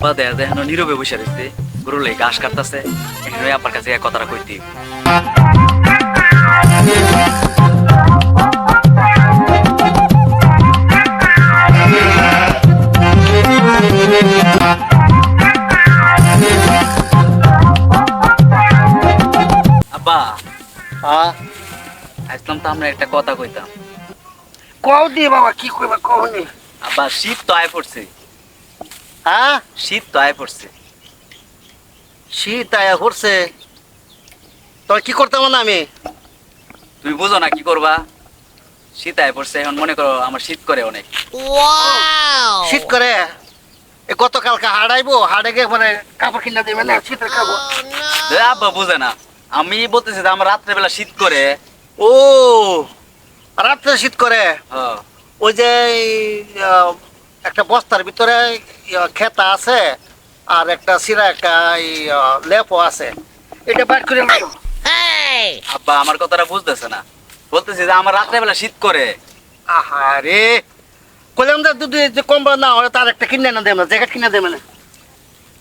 আব্বা দেয়া দেয় এখন নীরবে বসে রয়েছে গরু লাই ঘাস কাটতেছে। এখানে আব্বার কাছে এক কথাটা কইতে আব্বা হ্যাঁ? আসলাম তো আমরা একটা কথা কইতাম। কও দি বাবা কি কইবা কও নি? আব্বা শীত তো আয় পড়ছে। হ্যাঁ? শীত তো আয় পড়ছে। শীত আয়া করছে তোর কি করতাম না আমি? তুমি বুঝো না কি করবা? শীত আয় পড়ছে এখন মনে করো আমার শীত করে অনেক। শীত করে? গতকালকে হাড়াইবো হাড়ে গিয়ে মানে কাপড় কিনা দেবে না শীতের কাপড়। আব্বা বুঝে না আমি বলতেছি যে আমার রাত্রেবেলা শীত করে। ও রাত্রে শীত করে? হ্যাঁ। ওই যে একটা বস্তার ভিতরে খেতা আছে আর একটা সিরা একটা লেপও আছে। এটা বাইর করে আব্বা আমার কথাটা বুঝতেছে না। বলতেছি যে আমার রাত্রেবেলা শীত করে। আহারে! কইলাম যে দুধ যে কম্বল না হয় তার একটা কিনে না দেবে না জ্যাকেট কিনে দেবে না।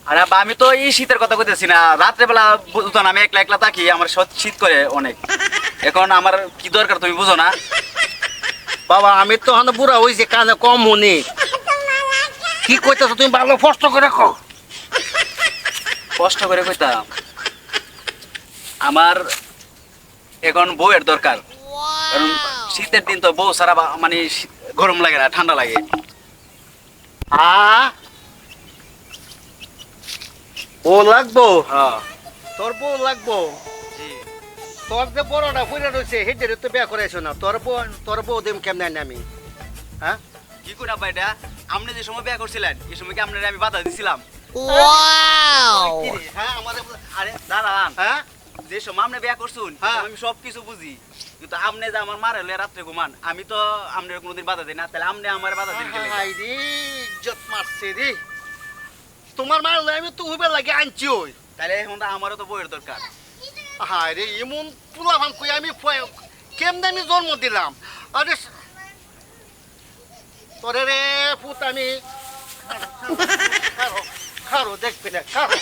আর আব্বা আমি তো এই শীতের কথা কইতেছি না। রাত্রেবেলা বুঝতো না আমি একলা একলা থাকি আমার শীত করে অনেক। এখন আমার কি দরকার তুমি বুঝো না? বাবা আমি তো হানো বুড়া হয়েছে কানে কম শুনি কি কইতেছো তুমি ভালো কষ্ট করে কও। কষ্ট করে কইতাম আমার এখন বউয়ের দরকার। কারণ শীতের দিন তো বউ সারা মানে গরম লাগে না ঠান্ডা লাগে। আ? ও লাগবো? হ্যাঁ। তোর বউ লাগবো? জি। তোর যে বড়টা ফুরে রয়েছে হেঁটে তো বিয়া করাইছো না। তোর বউ তোর বউ দেম কেমন আমি? হ্যাঁ? কি করে আব্বা এটা? আপনি যে সময় বিয়ে করছিলেন এই সময় কি আপনার আমি বাধা দিছিলাম? রে, হ্যাঁ আমাদের আরে দাঁড়ান। হ্যাঁ? যে সময় আপনি বিয়ে করছুন হ্যাঁ। আমি সব কিছু বুঝি। কিন্তু আপনি যে আমার মার হলে রাত্রে ঘুমান আমি তো আপনার কোনোদিন বাধা দিই না। তাহলে আপনি আমার বাধা দিন কেন হাই রে ইজ্জত মারছে রে। তোমার মার আমি তো উবে লাগে আনছি ওই। তাহলে এখন আমারও তো বইয়ের দরকার। হায় রে এমন পুলাভান কই আমি কেমনে আমি জন্ম দিলাম? আরে তোরে রে পুত আমি। খারো দেখবি না খারো।